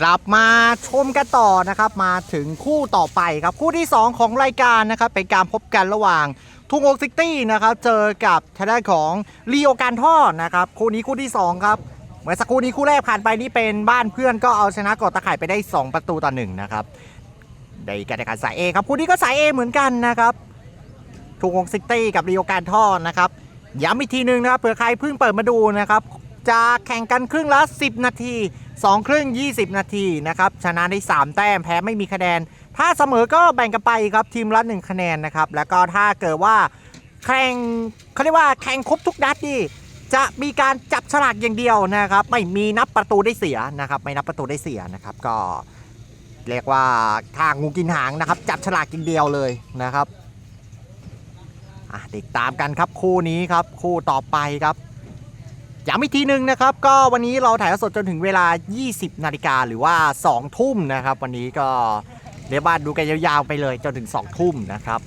กลับมาชมกันต่อนะครับ มาถึงคู่ต่อไปครับคู่ที่ 2 ของรายการนะครับ เป็นการพบกันระหว่างทุงโอซิตี้นะครับเจอกับทางด้านของลีโอการท่อนะครับคู่นี้คู่ที่ 2 ครับเมื่อสักครู่นี้คู่แรกผ่านไปนี่เป็นบ้านเพื่อนก็เอาชนะกอดตะข่ายไปได้ 2 ประตูต่อหนึ่งนะครับในการแข่งขันสาย A ครับคู่นี้ก็สาย A เหมือนกันนะครับทุงโอซิตี้กับลีโอการท่อนะครับย้ำอีกทีหนึงนะครับเผื่อใครเพิ่งเปิดมาดูนะครับจะแข่งกันครึ่งละ 10 นาที 2 ครึ่ง 20 นาทีนะครับชนะได้ 3 แต้มแพ้ไม่มีคะแนน ถ้าเสมอก็แบ่งกันไปครับทีมละ 1 คะแนนนะครับ แล้วก็ถ้าเกิดว่าแข่งเขาเรียกว่าแข่งครบทุกนัดนี่จะมีการจับฉลากอย่างเดียวนะครับ ไม่มีนับประตูได้เสียนะครับ ไม่นับประตูได้เสียนะครับ ก็เรียกว่าทางงูกินหางนะครับ จับฉลากอย่างเดียวเลยนะครับอะติดตามกันครับคู่นี้ครับ คู่ต่อไปครับ ย้ำอีกทีหนึ่งนะครับ ก็วันนี้เราถ่ายสดจนถึงเวลา 20 นาฬิกาหรือว่า 2 ทุ่มนะครับ วันนี้ก็เรียกว่าดูกันยาวๆไปเลยจนถึง 2 ทุ่มนะครับ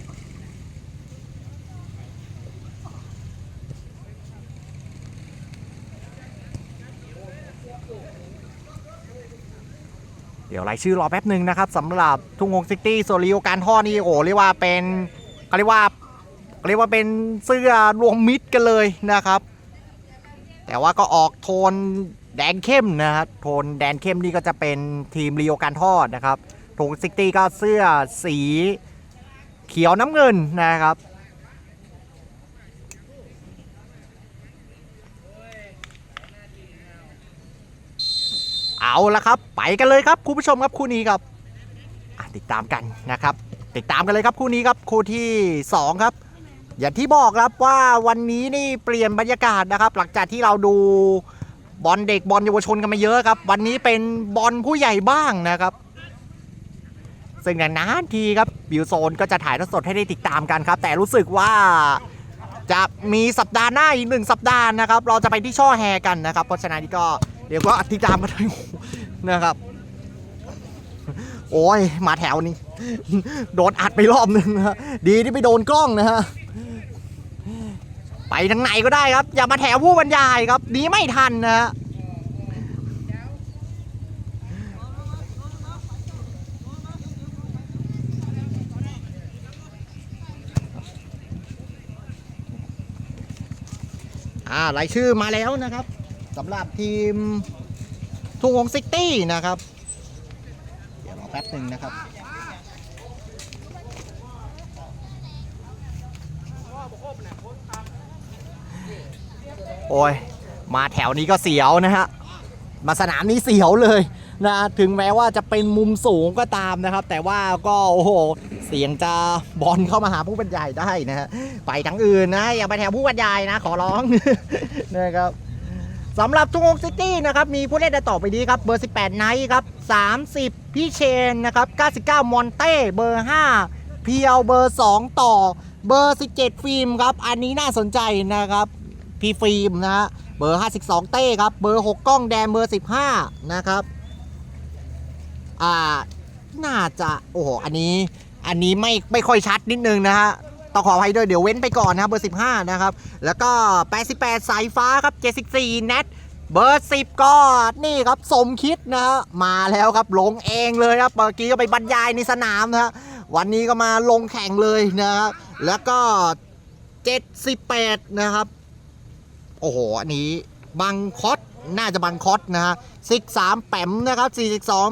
เดี๋ยวรายชื่อรอแป๊บหนึ่งนะครับสำหรับทุ่งงซิตี้โซลิโอการท่อนี่โอ้เรียกว่าเป็นเขาเรียกว่าเรียกว่าเป็นเสื้อรวมมิตรกันเลยนะครับ แต่ว่าก็ออกโทนแดงเข้มนะครับโทนแดนเข้มนี่ก็จะเป็นทีมรีโอการทอดนะครับทงซิตี้ก็เสื้อสีเขียวน้ำเงินนะครับเอาละครับ ไปกันเลยครับคุณผู้ชมครับคู่นี้ครับติดตามกันนะครับ ติดตามกันเลยครับคู่นี้ครับคู่ที่สองครับ อย่างที่บอกครับว่าวันนี้นี่เปลี่ยนบรรยากาศนะครับ หลังจากที่เราดูบอลเด็กบอลเยาวชนกันมาเยอะครับ วันนี้เป็นบอลผู้ใหญ่บ้างนะครับ ซึ่งนานทีครับบิวโซนก็จะถ่ายทอดสดให้ได้ติดตามกันครับ แต่รู้สึกว่าจะมีสัปดาห์หน้าอีกหนึ่งสัปดาห์นะครับ เราจะไปที่ช่อแฮกันนะครับ เพราะฉะนั้นนี่ก็เดี๋ยวก็ติดตามกันเลยนะครับ โอ้ยมาแถวนี้ โดนอัดไปรอบนึงนะฮะดีที่ไม่โดนกล้องนะฮะ ไปทางไหนก็ได้ครับ อย่ามาแถวผู้บรรยายครับหนีไม่ทันนะฮะอ่ารายชื่อมาแล้วนะครับสำหรับทีมทุ่งวงซิตี้นะครับ เดี๋ยวรอแป๊บหนึ่งนะครับ โอ้ยมาแถวนี้ก็เสียวนะฮะมาสนามนี้เสียวเลยนะถึงแม้ว่าจะเป็นมุมสูงก็ตามนะครับ แต่ว่าก็โอ้โหเสียงจะบอลเข้ามาหาผู้บรรยายได้นะฮะไปทางอื่นนะอย่าไปแถวผู้บรรยายนะขอร้องนะครับสำหรับทุ่งอกซิตี้นะครับมีผู้เล่นดังต่อไปนี้ครับเบอร์ 18 ไนท์ครับ 30 พี่เชนนะครับ99 มอนเต้เบอร์ 5 เพียวเบอร์ 2 ต่อ เบอร์ 17 ฟิล์มครับ อันนี้น่าสนใจนะครับ พี่ฟิล์มนะฮะเบอร์ 52 เต้ครับ เบอร์ 6 กล้องแดงเบอร์ 15 นะครับ อ่า น่าจะ โอ้โห อันนี้ อันนี้ไม่ ไม่ค่อยชัดนิดนึงนะฮะ ต้องขออภัยด้วย เดี๋ยวเว้นไปก่อนนะครับ เบอร์ 15 นะครับ แล้วก็ 88 สายฟ้าครับ 74เน็ตเบอร์10ก็นี่ครับสมคิดนะฮะมาแล้วครับลงเองเลยครับเมื่อกี้ก็ไปบรรยายในสนามนะฮะวันนี้ก็มาลงแข่งเลยนะครับแล้วก็ 78 นะครับ โอ้โห อันนี้บังคอตน่าจะบังคอตนะฮะซิกสามแปมนะครับสี่สิบสอง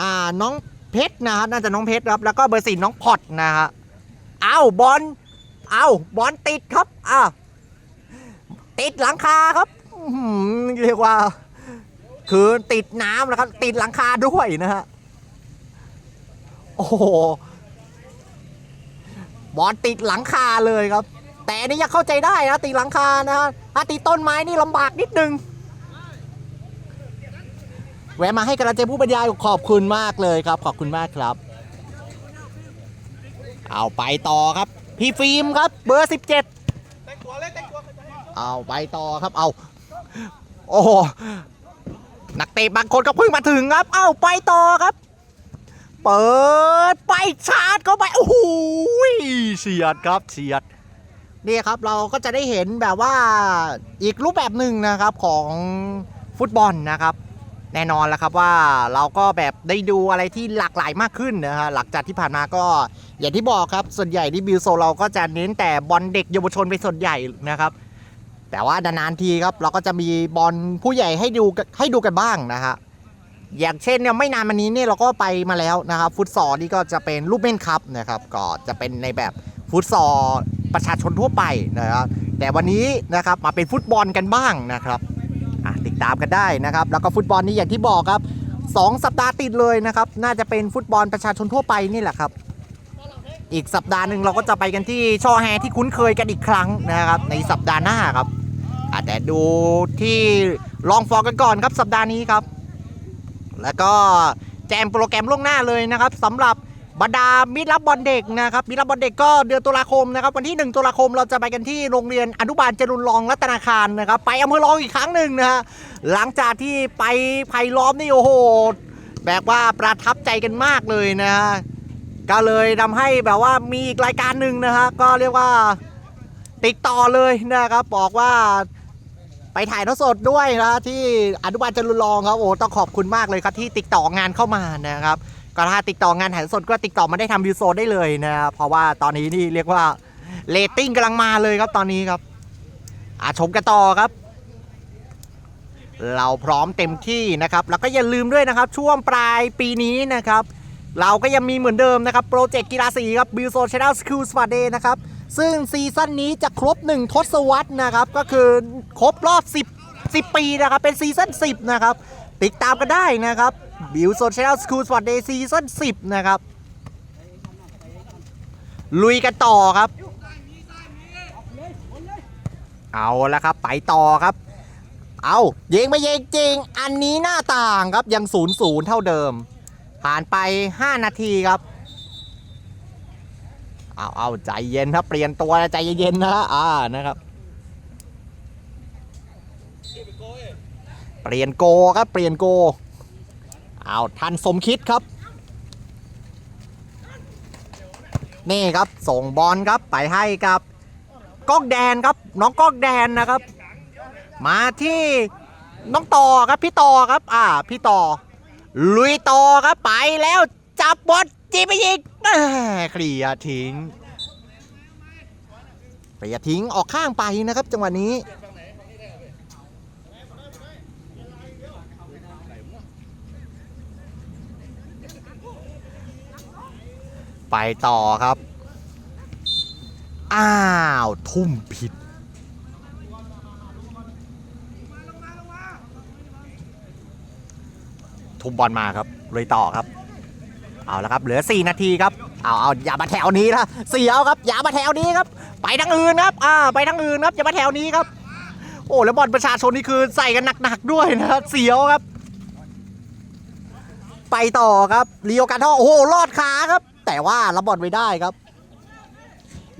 อ่าน้องเพชรนะครับน่าจะน้องเพชรครับ แล้วก็เบอร์สี่น้องพอตนะฮะอ้าวบอลอ้าวบอลติดครับอ้าวติดหลังคาครับเรียกว่า คือติดน้ำนะครับ ติดหลังคาด้วยนะฮะโอ้โหบอลติดหลังคาเลยครับ แต่อันนี้ยังเข้าใจได้นะตีหลังคานะฮะตีต้นไม้นี่ลำบากนิดนึงแวะมาให้กำลังใจผู้บรรยายขอบคุณมากเลยครับ ขอบคุณมากครับ เอาไปต่อครับ พี่ฟิล์มครับ เบอร์ 17 เอาไปต่อครับเอาโอ้โหนักเตะบางคนก็เพิ่งมาถึงครับ เอาไปต่อครับ เปิดไปชาร์จเข้าไปโอ้โหเฉียดครับเฉียด นี่ครับเราก็จะได้เห็นแบบว่าอีกรูปแบบหนึ่งนะครับของฟุตบอลนะครับแน่นอนแล้วครับว่าเราก็แบบได้ดูอะไรที่หลากหลายมากขึ้นนะฮะหลังจากที่ผ่านมาก็อย่างที่บอกครับส่วนใหญ่ที่บิวโซเราก็จะเน้นแต่บอลเด็กเยาวชนเป็นส่วนใหญ่นะครับ แต่ว่านานๆทีครับเราก็จะมีบอลผู้ใหญ่ให้ดูให้ดูกันบ้างนะฮะอย่างเช่นเนี่ยไม่นานมานี้เนี่ยเราก็ไปมาแล้วนะครับฟุตซอลนี่ก็จะเป็นลูกเม่นคัพนะครับก็จะเป็นในแบบฟุตซอล ประชาชนทั่วไปนะครับแต่วันนี้นะครับมาเป็นฟุตบอลกันบ้างนะครับอะติดตามกันได้นะครับ แล้วก็ฟุตบอลนี่อย่างที่บอกครับ 2 สัปดาห์ติดเลยนะครับ น่าจะเป็นฟุตบอลประชาชนทั่วไปนี่แหละครับ อีกสัปดาห์หนึ่งเราก็จะไปกันที่ช่อแฮที่คุ้นเคยกันอีกครั้งนะครับ ในสัปดาห์หน้าครับแต่ดูที่ลองฟอร์กันก่อนครับสัปดาห์นี้ครับ แล้วก็แจมโปรแกรมล่วงหน้าเลยนะครับสำหรับ บรรดามิตรรับบอลเด็กนะครับมิตรรับบอลเด็กก็เดือนตุลาคมนะครับวันที่ 1 ตุลาคมเราจะไปกันที่โรงเรียนอนุบาลจรุนรองรัตนาคารนะครับไปอำเภอรองอีกครั้งหนึ่งนะฮะหลังจากที่ไปไผ่ล้อมนี่โอ้โหแบบว่าประทับใจกันมากเลยนะฮะก็เลยทำให้แบบว่ามีอีกรายการหนึ่งนะฮะก็เรียกว่าติดต่อเลยนะครับบอกว่าไปถ่ายทอดสดด้วยนะที่อนุบาลจรุนรองครับโอ้ต้องขอบคุณมากเลยครับที่ติดต่องานเข้ามานะครับ ก็ถ้าติดต่องานถ่ายสดก็ติดต่อมาได้ทำวิวโซได้เลยนะครับเพราะว่าตอนนี้นี่เรียกว่าเรตติ้งกำลังมาเลยครับตอนนี้ครับอาชมกันต่อครับ เราพร้อมเต็มที่นะครับ แล้วก็อย่าลืมด้วยนะครับ ช่วงปลายปีนี้นะครับ เราก็ยังมีเหมือนเดิมนะครับ โปรเจกต์กีฬาสีครับบิวโซชแนลสคูลสปาเดย์นะครับ ซึ่งซีซั่นนี้จะครบ 1 ทศวรรษนะครับ ก็คือครบรอบ 10 10 ปีนะครับ เป็นซีซั่น10 นะครับ ติดตามกันได้นะครับ บิวโซชแนลสคูลสปอร์ตเดย์ซีซั่น10นะครับ ลุยกันต่อครับ เอาละครับ ไปต่อครับ เอายิงไม่ยิงจริง อันนี้หน้าต่างครับยังศูนย์ศูนย์เท่าเดิม ผ่านไป 5 นาทีครับ เอาเอาใจเย็นครับเปลี่ยนตัวใจเย็นนะฮะอ่านะครับเปลี่ยนโกครับเปลี่ยนโก เอาทันสมคิดครับ นี่ครับส่งบอลครับไปให้กับก้องแดนครับ น้องก้องแดนนะครับ มาที่น้องต่อครับพี่ต่อครับ อ่า พี่ต่อ ลุยต่อครับไปแล้วจับบอลจีบไปยิงเคลียทิ้งเคลียทิ้งออกข้างไปนะครับ จังหวะนี้ ไปต่อครับ อ้าว ทุ่มผิด ทุ่มบอลมาครับเลยต่อครับ เอาละครับ เหลือ 4 นาทีครับ เอาเอาอย่ามาแถวนี้นะเสียวครับ อย่ามาแถวนี้ครับ ไปทางอื่นครับอ่าไปทางอื่นครับ อย่ามาแถวนี้ครับ โอ้แล้วบอลประชาชนนี่คือใส่กันหนักๆด้วยนะครับเสียวครับไปต่อครับเลียวกันท่อโอ้โห รอดขาครับ แต่ว่ารับบอลไม่ได้ครับ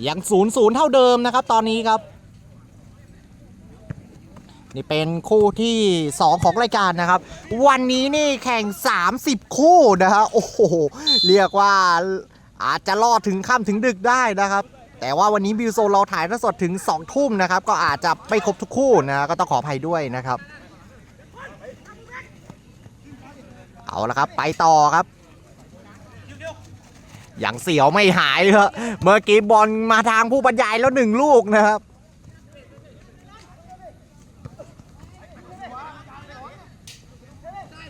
ยังศูนย์ศูนย์เท่าเดิมนะครับ ตอนนี้ครับ นี่เป็นคู่ที่ 2 ของรายการนะครับ วันนี้นี่แข่ง 30 คู่นะฮะโอ้โหเรียกว่าอาจจะรอดถึงค่ำถึงดึกได้นะครับ แต่ว่าวันนี้บิวโซเราถ่ายทอดสดถึง 2 ทุ่มนะครับ ก็อาจจะไม่ครบทุกคู่นะก็ต้องขออภัยด้วยนะครับ เอาละครับ ไปต่อครับ อย่างเสียวไม่หายครับเมื่อกี้บอลมาทางผู้บรรยายแล้วหนึ่งลูกนะครับ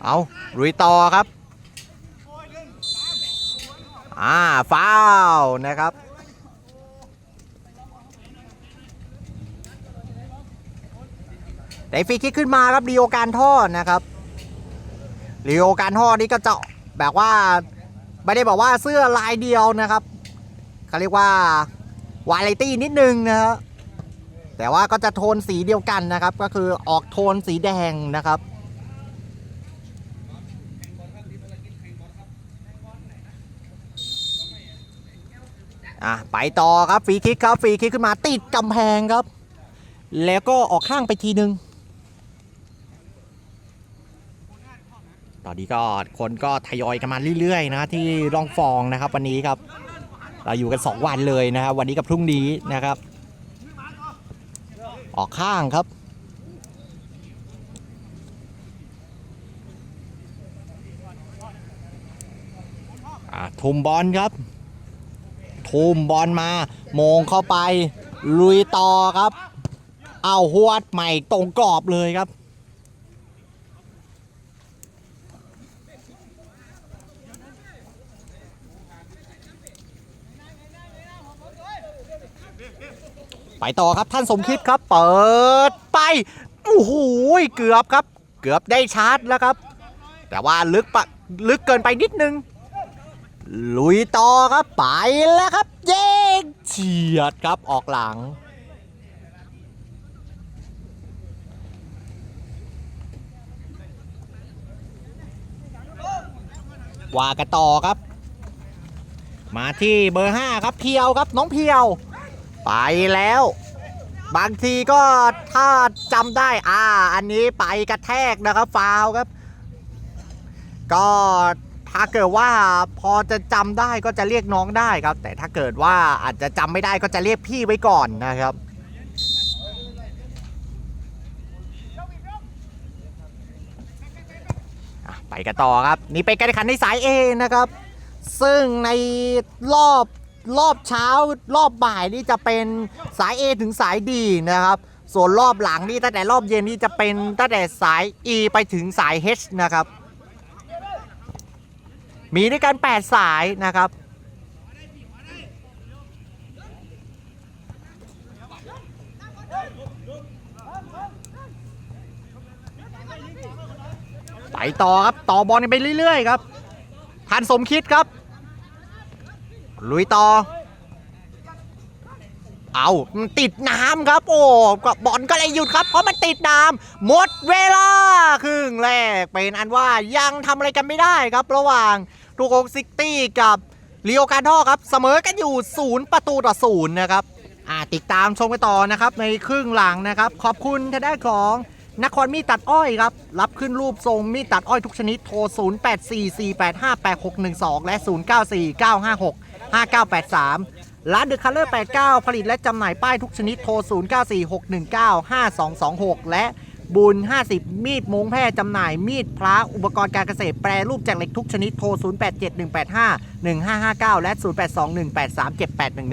เอาลุยต่อครับ อ่าฟาวนะครับได้ฟรีคิกขึ้นมาครับลีโอการท่อนะครับลีโอการท่อนี่ก็จะแบบว่า ไม่ได้บอกว่าเสื้อลายเดียวนะครับเขาเรียกว่าวาไรตี้นิดนึงนะฮะแต่ว่าก็จะโทนสีเดียวกันนะครับ ก็คือออกโทนสีแดงนะครับ อะไปต่อครับฟรีคิกครับฟรีคิกขึ้นมาติดกำแพงครับ แล้วก็ออกข้างไปทีนึง ตอนนี้ก็คนก็ทยอยกันมาเรื่อยๆนะที่ร่องฟองนะครับ วันนี้ครับ เราอยู่กัน 2 วันเลยนะครับวันนี้กับพรุ่งนี้นะครับ ออกข้างครับทุ่มบอลครับ ทุ่มบอลมาโมงเข้าไป ลุยต่อครับ เอาหวดใหม่ตรงกรอบเลยครับ ไปต่อครับท่านสมคิดครับ เปิดไปโอ้โหเกือบครับ เกือบได้ชาร์จแล้วครับ แต่ว่าลึกปะลึกเกินไปนิดนึง ลุยต่อครับไปแล้วครับ เย้เฉียดครับออกหลังว่ากันต่อครับ มาที่เบอร์ 5 ครับเพียวครับน้องเพียว ไปแล้ว บางทีก็ถ้าจำได้อ่า อันนี้ไปกระแทกนะครับฟาวครับ ก็ถ้าเกิดว่าพอจะจำได้ก็จะเรียกน้องได้ครับ แต่ถ้าเกิดว่าอาจจะจำไม่ได้ก็จะเรียกพี่ไว้ก่อนนะครับไปกันต่อครับ นี่เป็นการแข่งขันในสาย A นะครับ ซึ่งในรอบ รอบเช้ารอบบ่ายนี่จะเป็นสาย A ถึงสาย D นะครับ ส่วนรอบหลังนี่ตั้งแต่รอบเย็นนี่จะเป็นตั้งแต่สาย E ไปถึงสาย H นะครับ มีด้วยกัน 8 สายนะครับไปต่อครับ ต่อบอลไปเรื่อยๆครับทันสมคิดครับ ลุยต่อ เอามันติดน้ำครับ โอ้ก็บอลก็เลยหยุดครับ เพราะมันติดน้ำหมดเวลาครึ่งแรกเป็นอันว่ายังทำอะไรกันไม่ได้ครับ ระหว่างทูโกซิตี้กับลีโอการ์ทอครับ เสมอกันอยู่0ประตูต่อ0นย์นะครับอ่าติดตามชมกันต่อนะครับ ในครึ่งหลังนะครับ ขอบคุณทางด้านของนครมีดตัดอ้อยครับ รับขึ้นรูปทรงมีดตัดอ้อยทุกชนิดโทร 0844858612 และ 5983 ร้านเดอะคัลเลอร์89 ผลิตและจำหน่ายป้ายทุกชนิดโทร 0946195226 และบุญ 50 มีดมงแพทย์จำหน่ายมีดพระอุปกรณ์การเกษตรแปรรูปจากเหล็กทุกชนิดโทร 0871851559 และ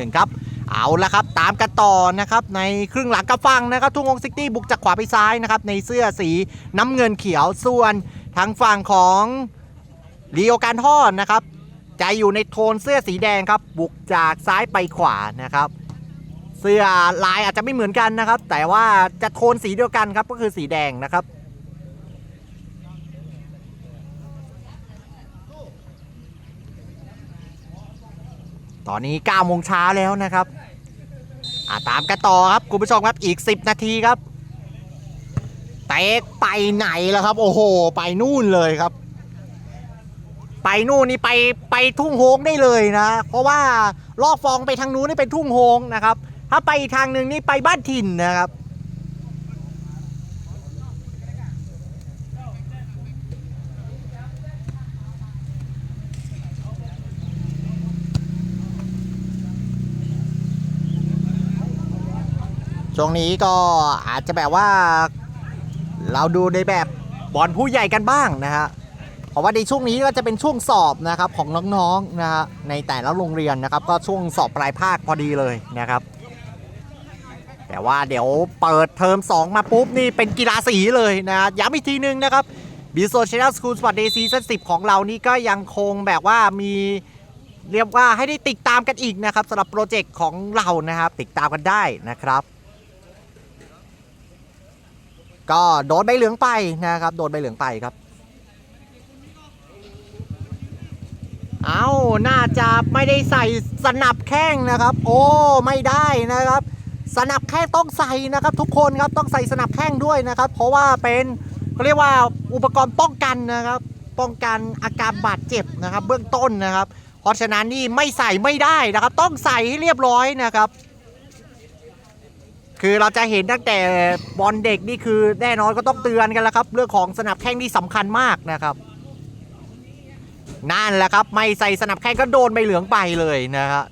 0821837811 ครับ เอาละครับ ตามกันต่อนะครับในครึ่งหลังกับฟังนะครับ ทุ่งองซิตี้บุกจากขวาไปซ้ายนะครับในเสื้อสีน้ำเงินเขียวส่วนทางฝั่งของลีโอการทอดนะครับ จะอยู่ในโทนเสื้อสีแดงครับบุกจากซ้ายไปขวานะครับ เสื้อลายอาจจะไม่เหมือนกันนะครับ แต่ว่าจะโทนสีเดียวกันครับก็คือสีแดงนะครับตอนนี้9โมงเช้าแล้วนะครับตามกันต่อครับคุณผู้ชมครับอีก 10 นาทีครับ เตกไปไหนแล้วครับ โอ้โห ไปนู่นเลยครับ ไปนู่นนี่ไปไปทุ่งโฮงได้เลยนะ เพราะว่าลอกฟองไปทางนู้นนี่เป็นทุ่งโฮงนะครับ ถ้าไปทางหนึ่งนี่ไปบ้านถิ่นนะครับช่วงนี้ก็อาจจะแบบว่าเราดูในแบบบอลผู้ใหญ่กันบ้างนะฮะ เพราะว่าในช่วงนี้ก็จะเป็นช่วงสอบนะครับของน้องๆนะฮะในแต่ละโรงเรียนนะครับ ก็ช่วงสอบปลายภาคพอดีเลยนะครับ แต่ว่าเดี๋ยวเปิดเทอม2 มาปุ๊บนี่เป็นกีฬาสีเลยนะย้ำอีกทีนึงนะครับบีโซเชียลสคูลสปอร์ตเดซีซั่น10ของเรานี่ก็ยังคงแบบว่ามีเรียกว่าให้ได้ติดตามกันอีกนะครับสำหรับโปรเจกต์ของเรานะครับ ติดตามกันได้นะครับ ก็โดนใบเหลืองไปนะครับ โดนใบเหลืองไปครับ เอาน่าจะไม่ได้ใส่สนับแข้งนะครับ โอ้ไม่ได้นะครับ สนับแข้งต้องใส่นะครับ ทุกคนครับต้องใส่สนับแข้งด้วยนะครับ เพราะว่าเป็นเขาเรียกว่าอุปกรณ์ป้องกันนะครับ ป้องกันอาการบาดเจ็บนะครับ เบื้องต้นนะครับ เพราะฉะนั้นนี่ไม่ใส่ไม่ได้นะครับ ต้องใส่ให้เรียบร้อยนะครับ คือเราจะเห็นตั้งแต่บอลเด็กนี่คือแน่นอนก็ต้องเตือนกันแล้วครับ เรื่องของสนับแข้งนี่สำคัญมากนะครับ นั่นแหละครับ ไม่ใส่สนับแข้งก็โดนใบเหลืองไปเลยนะฮะ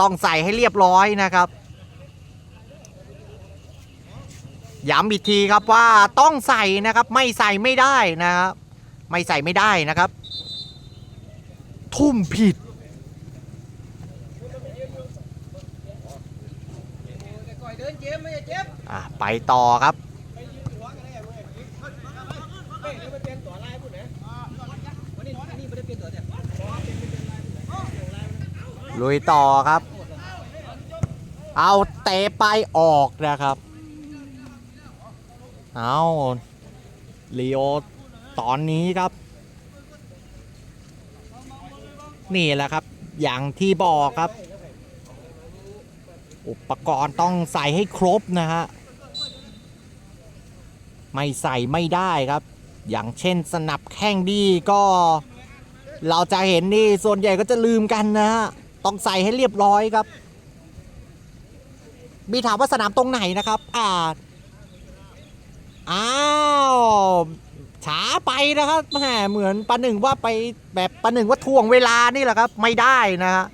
ต้องใส่ให้เรียบร้อยนะครับย้ำอีกทีครับว่าต้องใส่นะครับ ไม่ใส่ไม่ได้นะครับไม่ใส่ไม่ได้นะครับ ทุ่มผิด ไปต่อครับ ลุยต่อครับ เอาเตะไปออกนะครับ เอาลีโอตอนนี้ครับ นี่แหละครับ อย่างที่บอกครับ อุปกรณ์ต้องใส่ให้ครบนะฮะ ไม่ใส่ไม่ได้ครับ อย่างเช่นสนับแข้งดีก็เราจะเห็นนี่ส่วนใหญ่ก็จะลืมกันนะฮะ ต้องใส่ให้เรียบร้อยครับ มีถามว่าสนามตรงไหนนะครับ อ่า อ้าวช้าไปนะครับแหมเหมือนประหนึ่งว่าไปแบบประหนึ่งว่าทวงเวลานี่แหละครับ ไม่ได้นะฮะ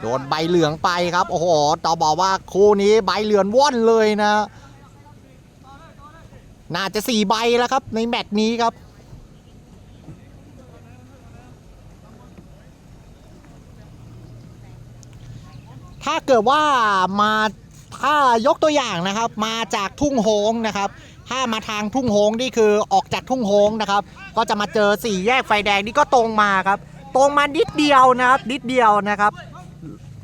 โดนใบเหลืองไปครับ โอ้โหต่อบอกว่าคู่นี้ใบเหลืองว่อนเลยนะ น่าจะสี่ใบแล้วครับในแมตช์นี้ครับ ถ้าเกิดว่ามาถ้ายกตัวอย่างนะครับ มาจากทุ่งโฮงนะครับ ถ้ามาทางทุ่งโฮงนี่คือออกจากทุ่งโฮงนะครับ ก็จะมาเจอสี่แยกไฟแดงนี่ก็ตรงมาครับ ตรงมานิดเดียวนะครับ นิดเดียวนะครับ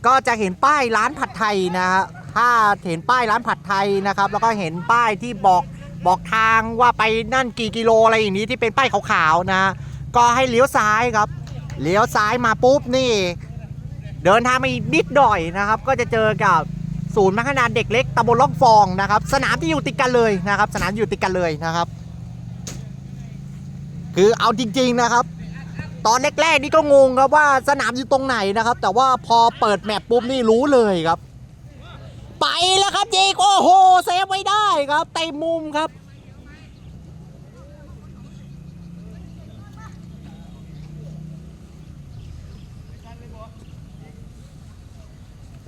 ก็จะเห็นป้ายร้านผัดไทยนะฮะถ้าเห็นป้ายร้านผัดไทยนะครับ แล้วก็เห็นป้ายที่บอกบอกทางว่าไปนั่นกี่กิโลอะไรอย่างนี้ที่เป็นป้ายขาวๆนะ ก็ให้เลี้ยวซ้ายครับ เลี้ยวซ้ายมาปุ๊บนี่ เดินทางมาอีกนิดหน่อยนะครับ ก็จะเจอกับศูนย์พัฒนาเด็กเล็กตำบลล่องฟองนะครับ สนามที่อยู่ติดกันเลยนะครับ สนามอยู่ติดกันเลยนะครับ คือเอาจริง ๆนะครับ ตอนแรกๆนี่ก็งงครับว่าสนามอยู่ตรงไหนนะครับ แต่ว่าพอเปิดแมปปุ๊บนี่รู้เลยครับ ไปแล้วครับจีกโอ้โหเซฟไว้ได้ครับเต็มมุมครับ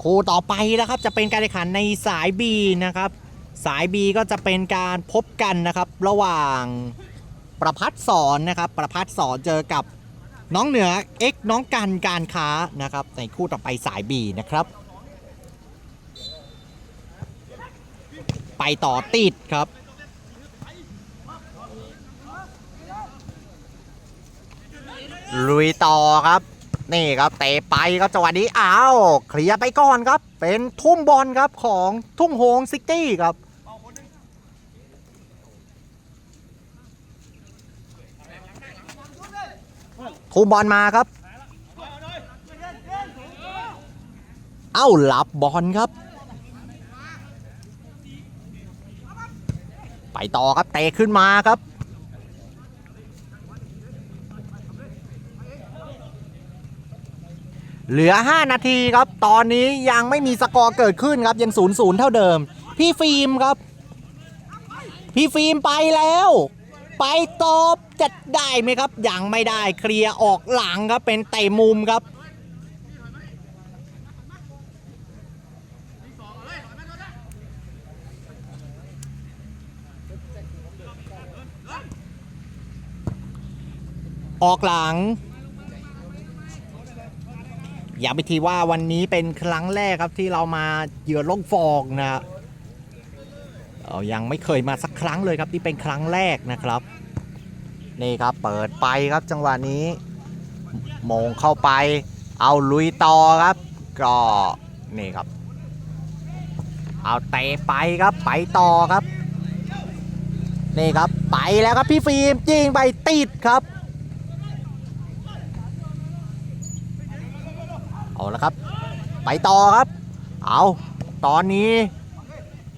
คู่ต่อไปนะครับจะเป็นการแข่งขันในสาย B นะครับ สาย B ก็จะเป็นการพบกันนะครับ ระหว่างประพัดสอนนะครับ ประพัดสอนเจอกับน้องเหนือ X น้องกันการค้านะครับ ในคู่ต่อไปสาย B นะครับ ไปต่อติดครับลุยต่อครับ นี่ครับเตะไปครับจังหวะนี้อ้าวเคลียร์ไปก่อนครับ เป็นทุ่มบอลครับของทุ่งโฮงซิตี้ครับทุ่มบอลมาครับ เอ้าหลับบอลครับ ไปต่อครับเตะขึ้นมาครับ เหลือ 5 นาทีครับ ตอนนี้ยังไม่มีสกอร์เกิดขึ้นครับ ยัง0ูนย์ศูนย์เท่าเดิม พี่ฟิล์มครับ พี่ฟิล์มไปแล้ว ไปตบจะได้ไหมครับ ยังไม่ได้เคลียร์ออกหลังครับ เป็นเตะมุมครับ ออกหลัง ย่าไปทีว่าวันนี้เป็นครั้งแรกครับที่เรามาเหยื่อล่องฟองนะเรายังไม่เคยมาสักครั้งเลยครับที่เป็นครั้งแรกนะครับ นี่ครับเปิดไปครับจังหวะนี้มงเข้าไป เอาลุยต่อครับ ก็นี่ครับ เอาเตะไปครับไปต่อครับ นี่ครับไปแล้วครับพี่ฟิล์มยิงไปติดครับ เอาละครับ ไปต่อครับ เอาตอนนี้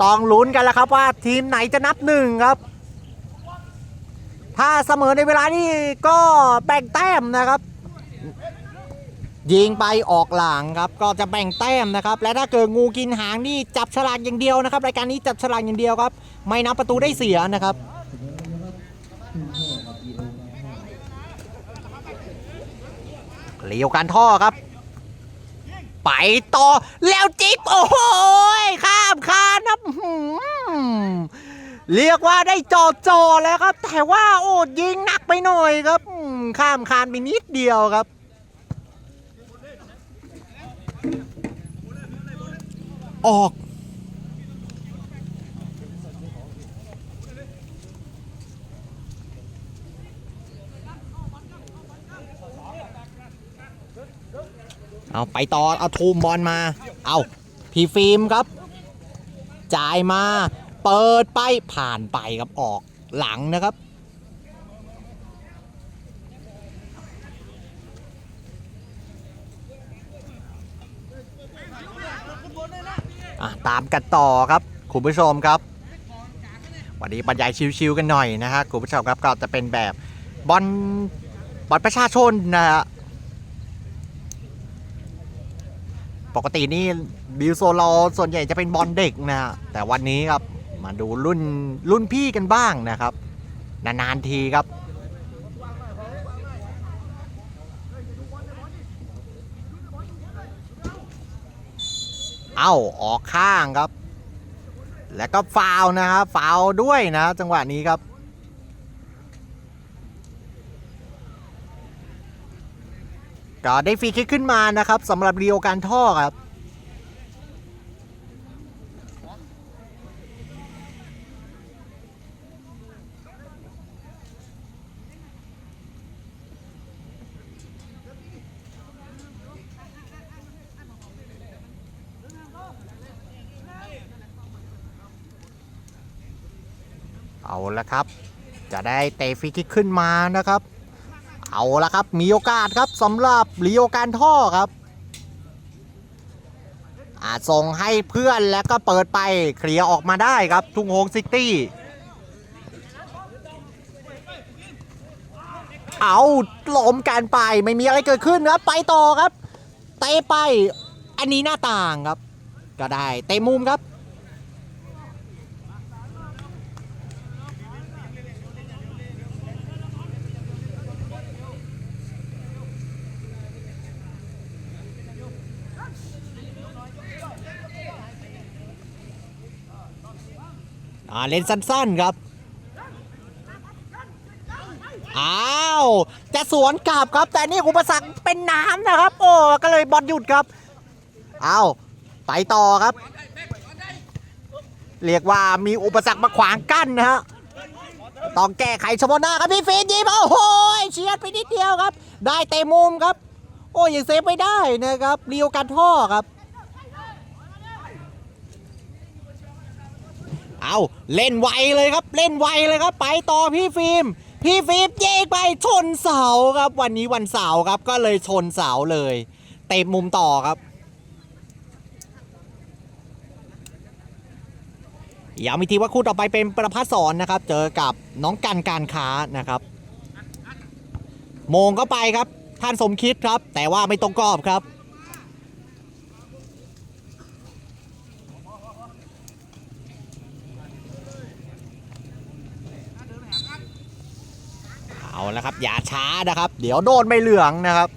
ต้องลุ้นกันแล้วครับว่าทีมไหนจะนับหนึ่งครับ ถ้าเสมอในเวลานี้ก็แบ่งแต้มนะครับ ยิงไปออกหลังครับ ก็จะแบ่งแต้มนะครับ และถ้าเกิดงูกินหางนี่จับฉลากอย่างเดียวนะครับ รายการนี้จับฉลากอย่างเดียวครับ ไม่นับประตูได้เสียนะครับเลี้ยวการท่อครับ ไปต่อ แล้วจิ๊บโอ้โหยข้ามคานครับเรียกว่าได้จอจอแล้วครับ แต่ว่าโอ้ยิงหนักไปหน่อยครับข้ามคานไปนิดเดียวครับออก เอาไปต่อเอาทูมบอลมา เอาพี่ฟิล์มครับ จ่ายมา เปิดไปผ่านไปครับออกหลังนะครับตามกันต่อครับคุณผู้ชมครับ วันนี้บรรยายชิวๆกันหน่อยนะฮะคุณผู้ชมครับก็จะเป็นแบบบอลบอลประชาชนนะฮะ ปกตินี่บิวโซโลส่วนใหญ่จะเป็นบอลเด็กนะฮะแต่วันนี้ครับมาดูรุ่นรุ่นพี่กันบ้างนะครับ นานๆทีครับเอ้าออกข้างครับ แล้วก็ฟาวนะครับฟาวด้วยนะ จังหวะนี้ครับ ก็ได้ฟรีคิกขึ้นมานะครับสำหรับเรียวการท่อครับเอาละครับ จะได้เตะฟรีคิกขึ้นมานะครับ เอาละครับ มีโอกาสครับสำหรับลีโอการท่อครับอาส่งให้เพื่อนแล้วก็เปิดไปเคลียร์ออกมาได้ครับ ทุ่งโฮงซิตี้ เอาล้มกันไปไม่มีอะไรเกิดขึ้นครับ ไปต่อครับ เตะไป อันนี้หน้าต่างครับ ก็ได้เตะมุมครับ อ่าเล่นสั้นๆครับอ้าวจะสวนกลับครับ แต่นี่อุปสรรคเป็นน้ำนะครับ โอ้ก็เลยบอลหยุดครับเอาวไปต่อครับ เรียกว่ามีอุปสรรคมาขวางกั้นนะฮะต้องแก้ไขเฉพาะหน้าครับพี่ฟีนยิมโอ้โหเฉียดไปนิดเดียวครับ ได้เตะมุมครับ โอ้ยังเซฟไม่ได้นะครับเรียวกันท่อครับ เอาเล่นไวเลยครับ เล่นไวเลยครับ ไปต่อพี่ฟิล์มพี่ฟิล์มเยกไปชนเสาครับ วันนี้วันเสาร์ครับ ก็เลยชนเสาเลยเตะมุมต่อครับย้ำอีกทีว่าคู่ต่อไปเป็นประพัสสอนนะครับ เจอกับน้องกันการค้านะครับ โมงก็ไปครับ ท่านสมคิดครับ แต่ว่าไม่ตรงกรอบครับ เอาละครับ อย่าช้านะครับ เดี๋ยวโดนไม่เหลืองนะครับ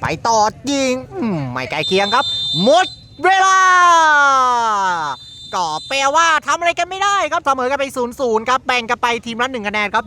ไปต่อยิงไม่ไกลเคียงครับ หมดเวลา ก็แปลว่าทำอะไรกันไม่ได้ครับเสมอกันไป0ูนย์ครับ แบ่งกันไปทีมละหนึ่งคะแนนครับ